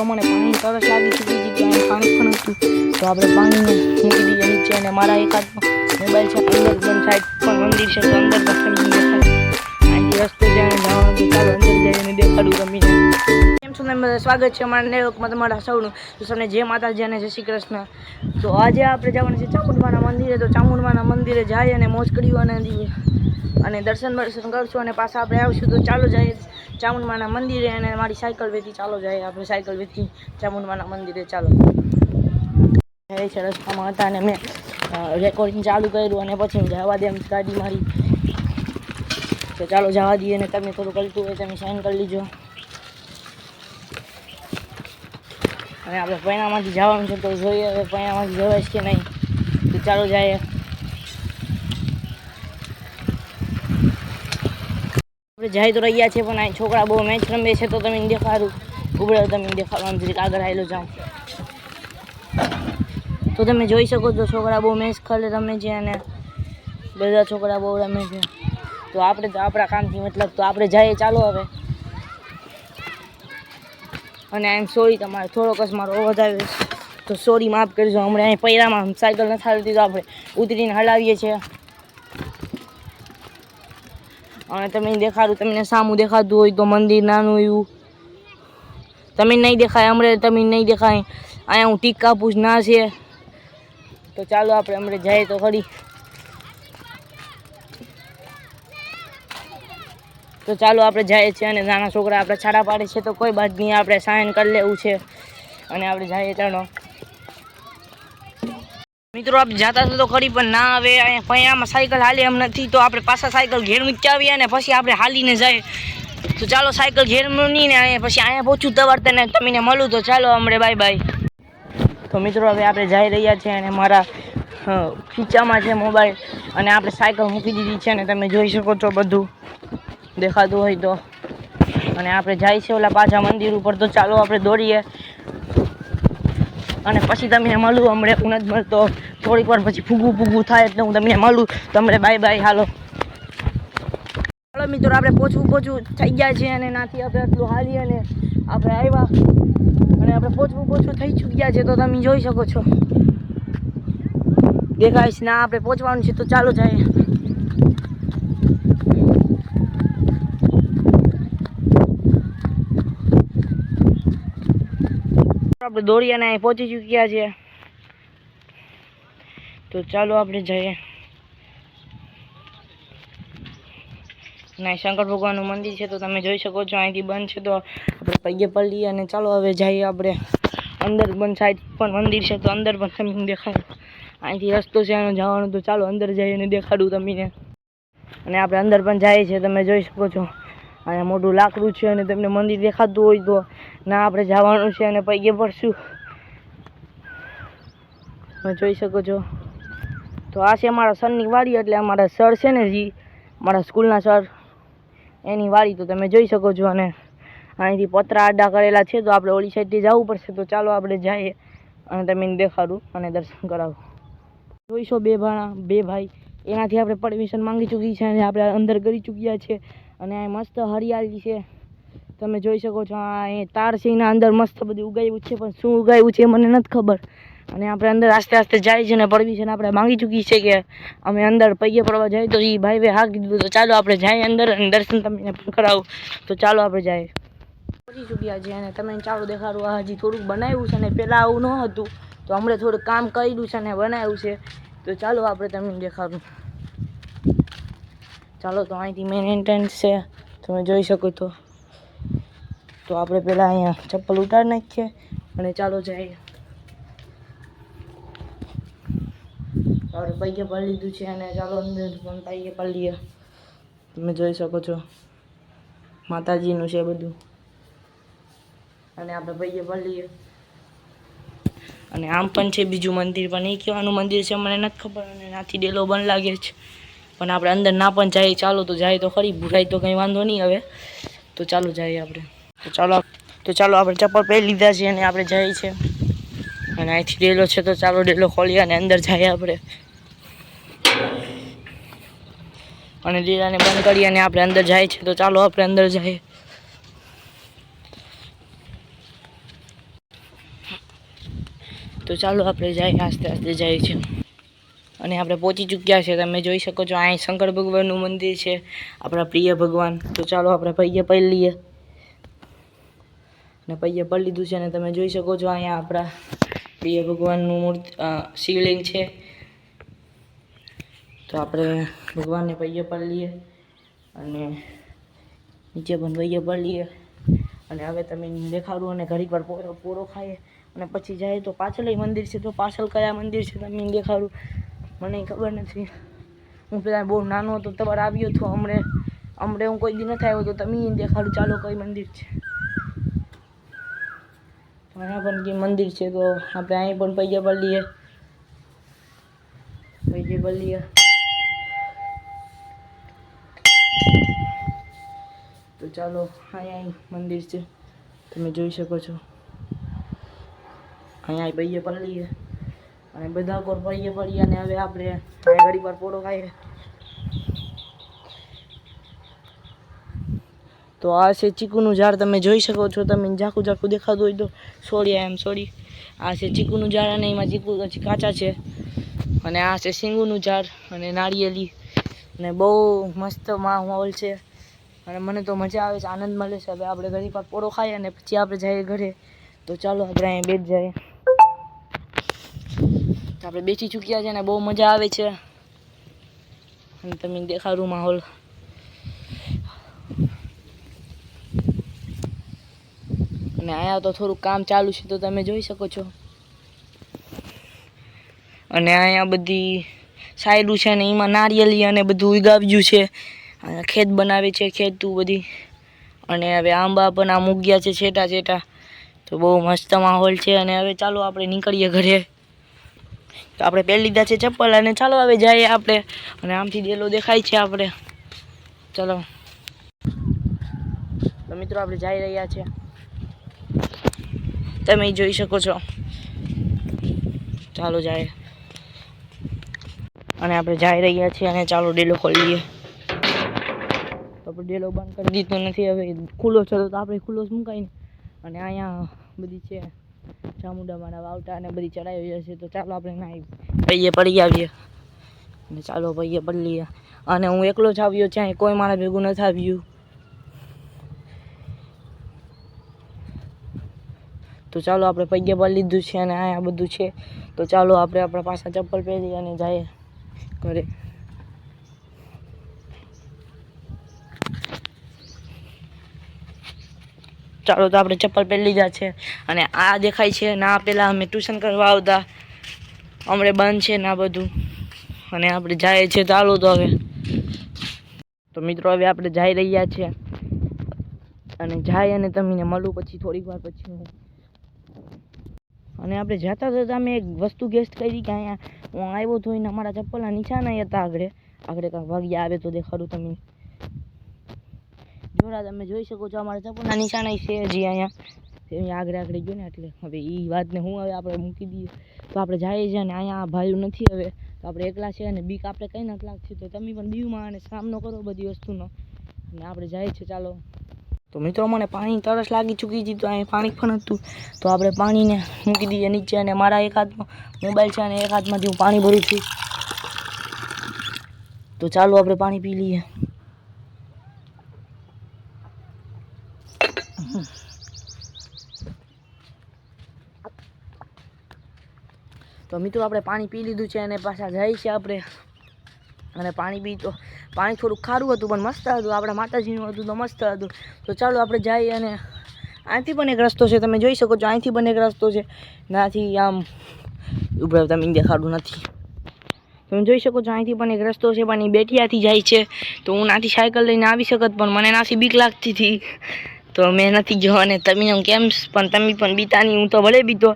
પ્રમાણે પાણી તરસ લાગી ચૂકી હતી પાણી પણ હતું તો આપણે પાણીને મૂકી દઈએ નીચે અને મારા એકાદ મોબાઈલ છે અંદર બંધ સાઈડ પણ મંદિર છે, તો અંદર પણ રસ્તો છે જવાનું ચાલો અંદર જઈને દેખાડું તમને? સ્વાગત છે અમારા નેવકમાં તમારા સૌનું. તો તમને જય માતાજી અને જય શ્રી કૃષ્ણ. તો આજે આપણે જવાનું છે ચામુંડમાના મંદિરે. તો ચામુંડમાના મંદિરે જાય અને મોજ કર્યું અને અને દર્શન દર્શન કરશું અને પાછા આપણે આવશું. તો ચાલો જાય ચામુંડમાના મંદિરે અને મારી સાયકલ વેથી ચાલો જાય આપણે સાયકલ વેથી ચામુંડમાના મંદિરે. ચાલો. છે રસ્તામાં હતા અને મેં રેકોર્ડિંગ ચાલુ કર્યું અને પછી જવા દે ગાડી મારી. તો ચાલો જવા દઈએ અને તમે થોડું કરતું હોય તમે સાઇન કરી લીજો. અને આપણે પૈણામાંથી જવાનું છે તો જોઈએ હવે પૈણામાંથી જવાય છે કે નહીં. તો ચાલો જાય. આપણે જાય તો રહ્યા છે, પણ આ છોકરા બહુ મેચ રમે છે તો તમે દેખાડું. ઉભરે તમે દેખાડવાનું જરીક આગળ આવેલો જાઉં. તો તમે જોઈ શકો છો, છોકરા બહુ મેચ ખેલે રમે છે અને બધા છોકરા બહુ રમે છે. તો આપણે તો આપણા કામથી મતલબ તો આપણે જઈએ, ચાલો હવે. અને આઈ એમ સોરી તમારે થોડોક જ મારો વધારે તો સોરી માફ કરજો હમણાં અહીં પૈરામાં સાયકલ નથી હાલતી તો આપણે ઉતરીને હલાવીએ છીએ. અને તમે દેખાડું તમને સામું દેખાતું હોય તો મંદિર નાનું એવું. તમે નહીં દેખાય હમણાં તમે નહીં દેખાય. અહીંયા હું ટીક કાપું છું, ના છે. તો ચાલો આપણે હમણાં જઈએ તો ખરી. તો ચાલો આપણે જઈએ છીએ અને નાના છોકરા આપણે છાડા પાડે છે તો કોઈ બાદ નહીં આપણે સાયન કરી લેવું છે અને આપણે જઈએ ચાલો મિત્રો આપણે જતા તો ખરી, પણ ના આવે. અહીંયા આમાં સાયકલ હાલે એમ નથી. તો આપણે પાછા સાયકલ ઘેર મૂકી આવીએ અને પછી આપણે હાલીને જઈએ. તો ચાલો સાયકલ ઘેર મૂકી ને પછી અહીંયા પહોંચું તવાર ને તમને મળું. તો ચાલો હમણે, બાય બાય. તો મિત્રો, હવે આપણે જઈ રહ્યા છીએ અને મારા ખીચામાં છે મોબાઈલ અને આપણે સાયકલ મૂકી દીધી છે અને તમે જોઈ શકો છો બધું. દેખાતું હોય તો. અને આપણે જાય છે ઓલા પાછા મંદિર ઉપર તો ચાલો આપણે દોડીએ. અને પછી તમને મળું હમણે હું નથી મળતો. થોડીક વાર પછી ફૂગું ફૂગું થાય એટલે હું તમને મળું તમને બાય બાય હાલો. ચાલો મિત્રો, આપણે પોચવું પોચવું થઈ ગયા છે અને નાથી આપણે આટલું હાલી અને આપણે આવ્યા. અને આપણે પોચવું પોચવું થઈ ચૂક્યા છે તો તમે જોઈ શકો છો. દેખાય છે, ના, આપણે પહોંચવાનું છે તો ચાલો જાય. આપણે દોડી અહીં પહોંચી ચૂક્યા છે તો ચાલો આપણે જઈએ. ના શંકર ભગવાનનું મંદિર છે, તો તમે જોઈ શકો છો, અહીંથી બંધ છે, તો આપણે પૈયે પલ્લી અને ચાલો હવે જઈએ આપણે અંદર બંધ સાઈડ પણ મંદિર છે, તો અંદર પણ તમને દેખાય અહીંથી રસ્તો છે એનો જવાનો, તો ચાલો અંદર જઈને દેખાડું તમને. અને આપણે અંદર પણ જઈએ છીએ તમે જોઈ શકો છો. અહીંયા મોટું લાકડું છે અને તમને મંદિર દેખાતું હોય તો ના, આપણે જવાનું છે અને પૈગે પડશું. તમે જોઈ શકો છો. તો આ છે મારા સરની વાડી, એટલે અમારા સર છે ને જી મારા સ્કૂલના સર. એની વાડી તો તમે જોઈ શકો છો અને અહીંથી પતરા આડા કરેલા છે, તો આપણે ઓલી સાઈડથી જવું પડશે. તો ચાલો આપણે જઈએ અને તમે દેખાડું અને દર્શન કરાવું. જોઈશો બે ભાણા, બે ભાઈ. એનાથી આપણે પરમિશન માંગી ચૂકી છે અને આપણે અંદર કરી ચૂક્યા છે. અને આ મસ્ત હરિયાળી છે. તમે જોઈ શકો છો, આ એ તાર અંદર મસ્ત બધું ઉગાવ્યું છે, પણ શું ઉગાવ્યું છે મને નથી ખબર. અને આપણે અંદર આસ્તે આસ્તે જાય છે ને પડવી છે ને આપણે માંગી ચૂકી છે કે અમે અંદર પૈયે પડવા જાય તો એ ભાઈ હા કીધું તો ચાલો આપણે જાય અંદર અને દર્શન તમને પણ કરાવું. તો ચાલો આપણે જાય. પહોંચી ચૂક્યા છે અને તમે ચાલો દેખાડું, આ હજી થોડુંક બનાવ્યું છે અને પહેલાં આવું ન હતું. તો હમણાં થોડુંક કામ કર્યું છે અને બનાવ્યું છે. તો ચાલો આપણે તમને દેખાડું. ચાલો તો અહીંથી મેન એન્ટ્રન્સ છે. તમે જોઈ શકો તો. તો આપણે પહેલાં અહીંયા ચપ્પલ ઉતારી નાખીએ અને ચાલો જઈએ. આપણે પૈકે પડી લીધું છે અને ચાલો અંદર પણ પૈકે પાડી લઈએ. તમે જોઈ શકો છો માતાજીનું છે બધું. અને આપણે પૈકે પાડી લઈએ. અને આમ પણ છે બીજું મંદિર, પણ એ કહેવાનું મંદિર છે મને નથી ખબર અને નાથી ડેલો બંધ લાગે છે. પણ આપણે અંદર ના પણ જઈએ, ચાલો તો જાય તો ખરી, ભૂરાય તો કંઈ વાંધો નહીં હવે. તો ચાલો જઈએ આપણે. તો ચાલો તો ચાલો આપણે ચપ્પલ પહેરી લીધા છે અને આપણે જઈએ છીએ. અને અહીંથી ડેલો છે તો ચાલો ડેલો ખોલીએ અને અંદર જઈએ આપણે. અને ડેલાને બંધ કરીએ અને આપણે અંદર જાય છે તો ચાલો આપણે અંદર જઈએ. તો ચાલો આપણે જઈએ, આસ્તે આસ્તે જઈએ છીએ. અને આપણે પહોંચી ચૂક્યા છે તમે જોઈ શકો છો, અહીં શંકર ભગવાનનું મંદિર છે. આપણા પ્રિય ભગવાન. તો ચાલો આપણે પૈયે પડી લઈએ અને પૈયે પડી લીધું છે અને તમે જોઈ શકો છો અહીંયા આપણા પ્રિય ભગવાનનું મૂર્તિ શિવલિંગ છે. તો આપણે ભગવાનને પૈયે પડી લઈએ અને નીચે પણ પૈયે પડી લઈએ. અને હવે તમે દેખાડું અને ઘડીક વાર પોરો પોરો ખાઈએ. અને પછી જાય તો પાછળ મંદિર છે, તો પાછળ કયા મંદિર છે તમે દેખાડું. મને ખબર નથી. હું પેલા બહુ નાનો હતો તમારે આવ્યો હતો હમણે હમણે હું કોઈ દી નથી આવ્યો તો તમે દેખાડું, ચાલો કઈ મંદિર છે. અહીંયા પણ જે મંદિર છે તો આપણે અહીં પણ પૈયા પર લઈએ. પૈયે પર લઈએ. તો ચાલો, અહીંયા અહીં મંદિર છે. તમે જોઈ શકો છો. અહીંયા પૈયે પર લઈએ. અને બધા પર પૈયે પડીએ અને હવે આપણે અહીંયા ઘડી વાર પોળો ખાઈએ તો આ છે ચીકુનું ઝાડ, તમે જોઈ શકો છો, તમે ઝાખું ઝાખું દેખાતું હોય તો. સોરી એમ સોરી આ છે ચીકુનું ઝાડ અને એમાં ચીકુ કાચા છે. અને આ છે સિંગુનું ઝાડ અને નાળિયેલી અને બહુ મસ્ત માહોલ છે. અને મને તો મજા આવે છે, આનંદ મળે છે. હવે આપણે ઘણી વાર પોળો ખાઈએ અને પછી આપણે જઈએ ઘરે. તો ચાલો, આપણે અહીંયા બેઠ જઈએ. આપણે બેસી ચૂક્યા છે અને બહુ મજા આવે છે. અને તમે દેખાડું માહોલ. અને અહીંયા તો થોડુંક કામ ચાલુ છે તો તમે જોઈ શકો છો. અને અહીંયા બધી સાયડું છે ને એમાં નારિયેલી અને બધું ઉગાવ્યું છે. ખેત બનાવે છે ખેતું બધી. અને હવે આંબા પણ આમ ઉગ્યા છે છેટા છેટા. તો બહુ મસ્ત માહોલ છે અને હવે ચાલો આપણે નીકળીએ ઘરે. તો આપણે પહેરી લીધા છે ચપ્પલ અને ચાલો હવે જઈએ આપણે. અને આમથી ડેલો દેખાય છે આપણે. ચલો. તો મિત્રો આપણે જઈ રહ્યા છીએ. તમે જોઈ શકો છો. ચાલો જાય. અને આપણે જઈ રહ્યા છીએ અને ચાલો ડેલો તો આપણે ડેલો બંધ કરી દીધો નથી, હવે ખુલ્લો છે તો આપણે ખુલ્લો જ મુકાય ને. અને અહીંયા બધી છે ચામુંડામાના વાવટા અને બધી ચડાવી છે, તો ચાલો આપણે નાઈ પૈયે પડી આવીએ. અને ચાલો પૈયે પડી લઈએ. અને હું એકલો જ આવ્યો છે કોઈ મારા ભેગું નથી આવ્યું. તો ચાલો આપણે પૈગે પર લીધું છે અને આ બધું છે. તો ચાલો આપણે આપણા પાછા ચપ્પલ પહેરી અને જઈએ ઘરે. ચાલો તો આપણે ચપ્પલ પહેરી લીધા છે અને આ દેખાય છે ના પેલા અમે ટ્યુશન કરવા આવતા. હમણે બંધ છે ના બધું. અને આપણે જાય છે ચાલો તો હવે. તો મિત્રો હવે આપણે જઈ રહ્યા છીએ અને જાય અને તમને મળું પછી થોડીક વાર પછી અને આપણે જતા જતા મેં એક વસ્તુ ગેસ્ટ કરી કે અહીંયા હું આવ્યો તો એને અમારા ચપ્પલના નિશાના હતા આગળ. આગળ કાંઈક વાગ્યા આવે તો દેખાડું તમે જોડા તમે જોઈ શકો છો અમારા ચપ્પલના નિશાના છે હજી અહીંયા. આગળ આગળ ગયો ને એટલે હવે એ વાતને હું હવે આપણે મૂકી દઈએ. તો આપણે જઈએ છીએ અને અહીંયા ભાઈઓ નથી હવે. તો આપણે એકલા છે અને બીક આપણે કંઈ નથી લાગતી. તો તમે પણ બીવમાં અને સામનો કરો બધી વસ્તુનો. અને આપણે જઈએ છીએ ચાલો. તો મિત્રો, મને પાણી તરસ લાગી ચૂકી હતી, તો અહીં પાણી પણ હતું. તો આપણે પાણીને મૂકી દઈએ નીચે અને મારા એક હાથમાં મોબાઈલ છે અને એક હાથમાંથી હું પાણી ભરું છું. તો ચાલો આપણે પાણી પી લઈએ. તો મિત્રો, આપણે પાણી પી લીધું છે અને પાછા જાય છે આપણે. અને પાણી પી તો પાણી થોડુંક ખારું હતું, પણ મસ્ત હતું. આપણા માતાજીનું હતું તો મસ્ત હતું. તો ચાલો આપણે જઈએ અને અહીંથી પણ એક રસ્તો છે, તમે જોઈ શકો છો. અહીંથી પણ એક રસ્તો છે. નાથી આમ ઉપર તમે દેખાડું નથી. તમે જોઈ શકો છો, અહીંથી પણ એક રસ્તો છે, પણ એ બેઠિયાથી જાય છે. તો હું નાથી સાયકલ લઈને આવી શકત, પણ મને નાથી બીક લાગતી હતી. તો મેં નથી ગયો અને તમે એમ કેમ પણ તમે પણ બીતા નહીં. હું તો ભલે બીતો.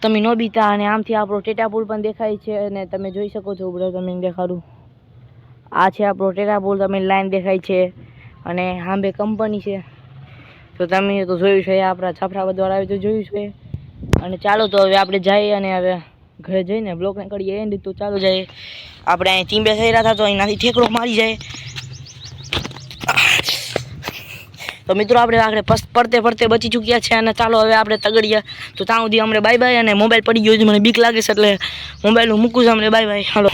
તમે ન બીતા અને આમથી આપણો ટેટા પુલ પણ દેખાય છે અને તમે જોઈ શકો છો, ઉભરો તમે દેખાડું આ છે આપણો ટેટા પુલ તમે લાઈન દેખાય છે અને હાંભે કંપની છે. તો તમે તો જોયું છે, આપણા છાપરા દ્વારા આવી તો જોયું છે. અને ચાલો તો હવે આપણે જઈએ અને હવે ઘરે જઈને બ્લોકને કરીએ એન્ડ તો ચાલો જઈએ. આપણે અહીં ચીંબે થઈ રહ્યા હતા તો અહીંયાથી ઠેકડો મારી જાય. તો મિત્રો, આપણે પસ, પડતે પડતે બચી ચૂક્યા છે અને ચાલો હવે આપણે તગડીએ. તો ત્યાં સુધી અમને બાય બાય અને મોબાઈલ પડી ગયો છે. મને બીક લાગે છે એટલે મોબાઈલ હું મૂકું છું. અમને બાય બાય હાલો.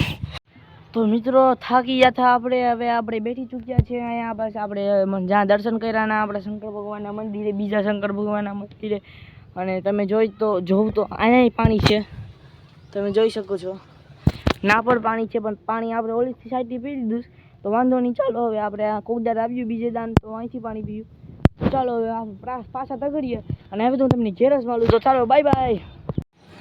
તો મિત્રો, થાકી ગયા હતા આપણે. હવે આપણે બેઠી ચૂક્યા છે અહીંયા બસ આપણે જ્યાં દર્શન કર્યા ના, આપણે શંકર ભગવાનના મંદિરે, બીજા શંકર ભગવાનના મંદિરે. અને તમે જોઈ તો જોઉં તો અહીંયા પાણી છે. તમે જોઈ શકો છો. ના પણ પાણી છે, પણ પાણી આપણે ઓલી સાઈડથી પી લીધું તો વાંધો નહીં, ચાલો હવે આપણે આ કોકદાર આવ્યું બીજે દાન, તો અહીંથી પાણી પીયું. ચાલો હવે પાછા તગડીએ. અને હવે તો હું તમને જેરસ વાળું તો ચાલો બાય બાય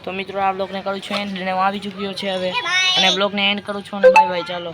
તો મિત્રો આ બ્લોગને કરું છું એન્ડ અને હું આવી ચૂક્યો છે હવે. અને બ્લોગને એન્ડ કરું છું અને બાય બાય ચાલો.